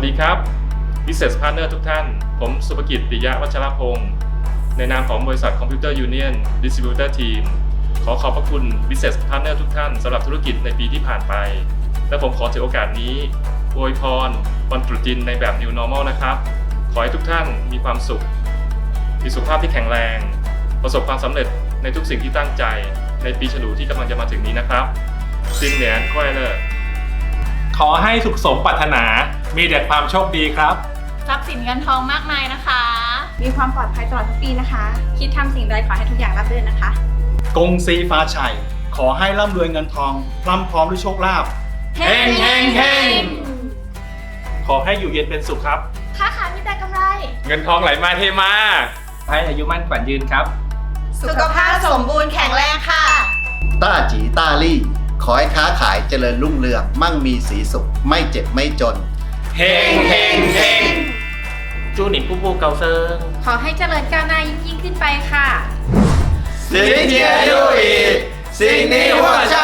วัสดีครับ Business Partner ทุกท่าน ผมสุภกิจปิยะวัชรพงศ์ในนามของบริษัท Computer Union Distributor Team ขอขอบพระคุณ Business Partner ทุกท่านสำหรับธุรกิจในปีที่ผ่านไป และผมขอถือโอกาสนี้อวยพรวันตรุษจีนในแบบ New Normal นะครับ ขอให้ทุกท่านมีความสุข มีสุขภาพที่แข็งแรง ประสบความสำเร็จในทุกสิ่งที่ตั้งใจในปีฉลูที่กำลังจะมาถึงนี้นะครับซินเหนียนควายเลอร์ ขอให้สุขสมปรารถนา มีแต่ความโชคดีครับ ทรัพย์สินเงินทองมากมายนะคะ มีความปลอดภัยตลอดทั้งปีนะคะ คิดทำสิ่งใดขอให้ทุกอย่างราบรื่นนะคะ กงซีฟ้าชัย ขอให้ร่ำรวยเงินทองพร่ำพร้อมด้วยโชคลาภเฮงเฮงเฮงขอให้อยู่เย็นเป็นสุขครับ ค้าขายมีแต่กำไร เงินทองไหลมาเทมา ให้อายุมั่นขวัญยืนครับ สุขภาพสมบูรณ์แข็งแรงค่ะ ต้าจีต้าลี่ข อให้ค้าขายเจริญรุ่งเรือง มั่งมีสีสุข ไม่เจ็บไม่จน เฮงเฮงเฮงจูหนิงปูปูเกาเซิงขอให้เจริญก้าวหน้ายิ่งยิ่งขึ้นไปค่ะสิงเจียยุอีสิงนี้หัวใจ